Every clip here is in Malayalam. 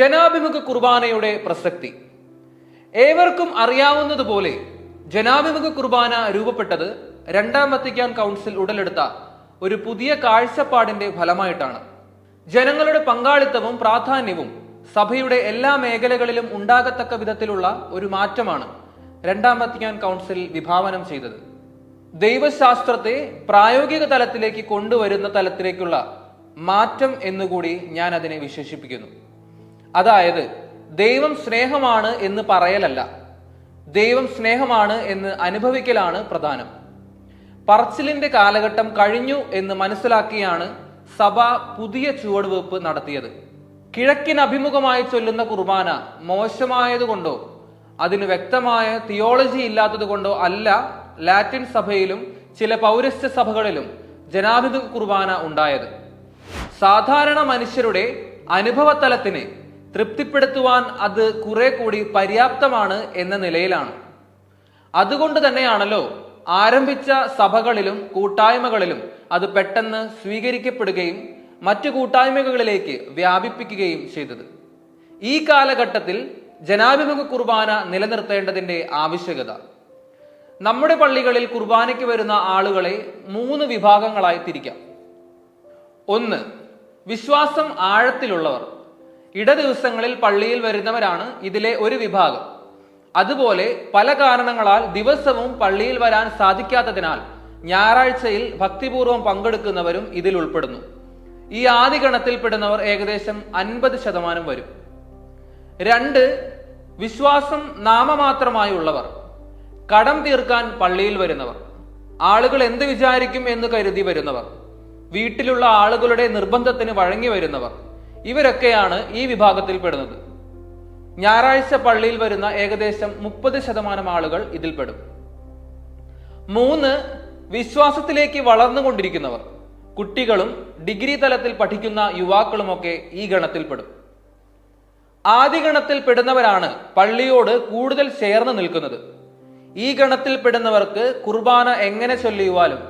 ജനാഭിമുഖ കുർബാനയുടെ പ്രസക്തി. ഏവർക്കും അറിയാവുന്നതുപോലെ ജനാഭിമുഖ കുർബാന രൂപപ്പെട്ടത് രണ്ടാം വത്തിക്കാൻ കൗൺസിൽ ഉടലെടുത്ത ഒരു പുതിയ കാഴ്ചപ്പാടിന്റെ ഫലമായിട്ടാണ്. ജനങ്ങളുടെ പങ്കാളിത്തവും പ്രാധാന്യവും സഭയുടെ എല്ലാ മേഖലകളിലും ഉണ്ടാകത്തക്ക വിധത്തിലുള്ള ഒരു മാറ്റമാണ് രണ്ടാം വത്തിക്കാൻ കൗൺസിൽ വിഭാവനം ചെയ്തത്. ദൈവശാസ്ത്രത്തെ പ്രായോഗിക തലത്തിലേക്ക് കൊണ്ടുവരുന്ന തലത്തിലേക്കുള്ള മാറ്റം എന്നുകൂടി ഞാൻ അതിനെ വിശേഷിപ്പിക്കുന്നു. അതായത് ദൈവം സ്നേഹമാണ് എന്ന് പറയലല്ല. ദൈവം സ്നേഹമാണ് എന്ന് അനുഭവിക്കലാണ് പ്രധാനം. പറച്ചിലിന്റെ കാലഘട്ടം കഴിഞ്ഞു എന്ന് മനസ്സിലാക്കിയാണ് സഭ പുതിയ ചുവടുവെപ്പ് നടത്തിയത്. കിഴക്കിന് അഭിമുഖമായി ചൊല്ലുന്ന കുർബാന മോശമായതുകൊണ്ടോ അതിന് വ്യക്തമായ തിയോളജി ഇല്ലാത്തതുകൊണ്ടോ അല്ല ലാറ്റിൻ സഭയിലും ചില പൗരസ്ത്യ സഭകളിലും ജനാധിപത്യ കുർബാന ഉണ്ടായത്. സാധാരണ മനുഷ്യരുടെ അനുഭവതലത്തിന് തൃപ്തിപ്പെടുത്തുവാൻ അത് കുറെ കൂടി പര്യാപ്തമാണ് എന്ന നിലയിലാണ്. അതുകൊണ്ട് തന്നെയാണല്ലോ ആരംഭിച്ച സഭകളിലും കൂട്ടായ്മകളിലും അത് പെട്ടെന്ന് സ്വീകരിക്കപ്പെടുകയും മറ്റു കൂട്ടായ്മകളിലേക്ക് വ്യാപിപ്പിക്കുകയും ചെയ്തത്. ഈ കാലഘട്ടത്തിൽ ജനാഭിമുഖ കുർബാന നിലനിർത്തേണ്ടതിന്റെ ആവശ്യകത. നമ്മുടെ പള്ളികളിൽ കുർബാനയ്ക്ക് വരുന്ന ആളുകളെ മൂന്ന് വിഭാഗങ്ങളായി തിരിക്കാം. ഒന്ന് വിശ്വാസം ആഴത്തിലുള്ളവർ. ഇട ദിവസങ്ങളിൽ പള്ളിയിൽ വരുന്നവരാണ് ഇതിലെ ഒരു വിഭാഗം. അതുപോലെ പല കാരണങ്ങളാൽ ദിവസവും പള്ളിയിൽ വരാൻ സാധിക്കാത്തതിനാൽ ഞായറാഴ്ചയിൽ ഭക്തിപൂർവം പങ്കെടുക്കുന്നവരും ഇതിൽ ഉൾപ്പെടുന്നു. ഈ ആദ്യ ഗണത്തിൽപ്പെടുന്നവർ ഏകദേശം അൻപത് ശതമാനം വരും. രണ്ട് വിശ്വാസം നാമമാത്രമായുള്ളവർ. കടം തീർക്കാൻ പള്ളിയിൽ വരുന്നവർ. ആളുകൾ എന്ത് വിചാരിക്കും എന്ന് കരുതി വരുന്നവർ. വീട്ടിലുള്ള ആളുകളുടെ നിർബന്ധത്തിന് വഴങ്ങി വരുന്നവർ. ഇവരൊക്കെയാണ് ഈ വിഭാഗത്തിൽ പെടുന്നത്. ഞായറാഴ്ച പള്ളിയിൽ വരുന്ന ഏകദേശം മുപ്പത് ശതമാനം ആളുകൾ ഇതിൽപ്പെടും മൂന്ന് വിശ്വാസത്തിലേക്ക് വളർന്നുകൊണ്ടിരിക്കുന്നവർ. കുട്ടികളും ഡിഗ്രി തലത്തിൽ പഠിക്കുന്ന യുവാക്കളുമൊക്കെ ഈ ഗണത്തിൽപ്പെടും ആദ്യ ഗണത്തിൽ പെടുന്നവരാണ് പള്ളിയോട് കൂടുതൽ ചേർന്ന് നിൽക്കുന്നത്. ഈ ഗണത്തിൽ പെടുന്നവർക്ക് കുർബാന എങ്ങനെ ചൊല്ലിയുവാലും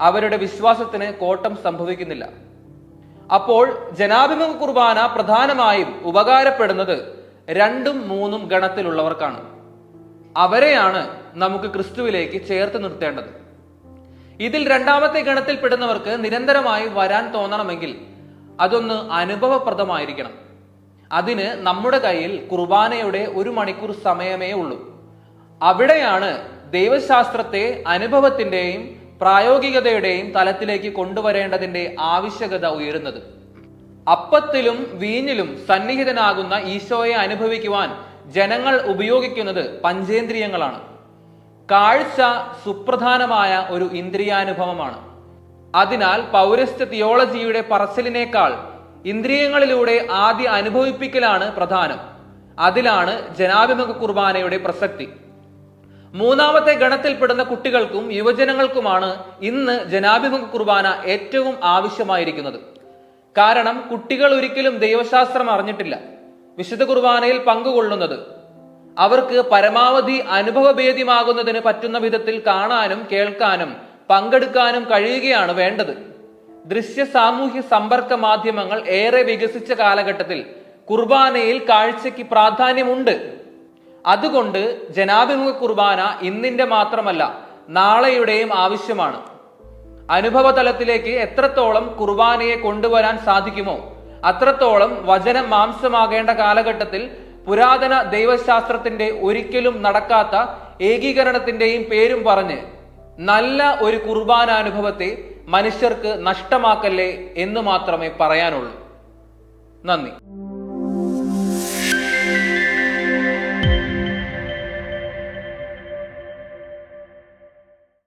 അവരുടെ വിശ്വാസത്തിന് കോട്ടം സംഭവിക്കുന്നില്ല. അപ്പോൾ ജനാഭിമുഖ കുർബാന പ്രധാനമായും ഉപകാരപ്പെടുന്നത് രണ്ടും മൂന്നും ഗണത്തിലുള്ളവർക്കാണ്. അവരെയാണ് നമുക്ക് ക്രിസ്തുവിലേക്ക് ചേർത്ത് നിർത്തേണ്ടത്. ഇതിൽ രണ്ടാമത്തെ ഗണത്തിൽപ്പെടുന്നവർക്ക് നിരന്തരമായി വരാൻ തോന്നണമെങ്കിൽ അതൊന്ന് അനുഭവപ്രദമായിരിക്കണം. അതിന് നമ്മുടെ കയ്യിൽ കുർബാനയുടെ ഒരു മണിക്കൂർ സമയമേ ഉള്ളൂ. അവിടെയാണ് ദൈവശാസ്ത്രത്തെ അനുഭവത്തിന്റെയും പ്രായോഗികതയുടെയും തലത്തിലേക്ക് കൊണ്ടുവരേണ്ടതിന്റെ ആവശ്യകത ഉയരുന്നത്. അപ്പത്തിലും വീഞ്ഞിലും സന്നിഹിതനാകുന്ന ഈശോയെ അനുഭവിക്കുവാൻ ജനങ്ങൾ ഉപയോഗിക്കുന്നത് പഞ്ചേന്ദ്രിയങ്ങളാണ്. കാഴ്ച സുപ്രധാനമായ ഒരു ഇന്ദ്രിയാനുഭവമാണ്. അതിനാൽ പൗരസ്ത്യ തിയോളജിയുടെ പറച്ചിലിനേക്കാൾ ഇന്ദ്രിയങ്ങളിലൂടെ ആദ്യ അനുഭവിപ്പിക്കലാണ് പ്രധാനം. അതിലാണ് ജനാഭിമുഖ കുർബാനയുടെ പ്രസക്തി. മൂന്നാമത്തെ ഗണത്തിൽപ്പെടുന്ന കുട്ടികൾക്കും യുവജനങ്ങൾക്കുമാണ് ഇന്ന് ജനാഭിമുഖ കുർബാന ഏറ്റവും ആവശ്യമായിരിക്കുന്നത്. കാരണം കുട്ടികൾ ഒരിക്കലും ദൈവശാസ്ത്രം അറിഞ്ഞിട്ടില്ല. വിശുദ്ധ കുർബാനയിൽ പങ്കുകൊള്ളുന്നത്. അവർക്ക് പരമാവധി അനുഭവഭേദ്യമാകുന്നതിന് പറ്റുന്ന വിധത്തിൽ കാണാനും കേൾക്കാനും പങ്കെടുക്കാനും കഴിയുകയാണ് വേണ്ടത്. ദൃശ്യ സാമൂഹ്യ സമ്പർക്ക മാധ്യമങ്ങൾ ഏറെ വികസിച്ച കാലഘട്ടത്തിൽ കുർബാനയിൽ കാഴ്ചയ്ക്ക് പ്രാധാന്യമുണ്ട്. അതുകൊണ്ട് ജനാഭിമുഖ കുർബാന ഇന്നിന്റെ മാത്രമല്ല നാളെയുടെയും ആവശ്യമാണ്. അനുഭവ തലത്തിലേക്ക് എത്രത്തോളം കുർബാനയെ കൊണ്ടുവരാൻ സാധിക്കുമോ അത്രത്തോളം വചനം മാംസമാകേണ്ട കാലഘട്ടത്തിൽ പുരാതന ദൈവശാസ്ത്രത്തിന്റെ ഒരിക്കലും നടക്കാത്ത ഏകീകരണത്തിന്റെയും പേരും പറഞ്ഞ് നല്ല ഒരു കുർബാനാനുഭവത്തെ മനുഷ്യർക്ക് നഷ്ടമാക്കല്ലേ എന്ന് മാത്രമേ പറയാനുള്ളൂ. നന്ദി.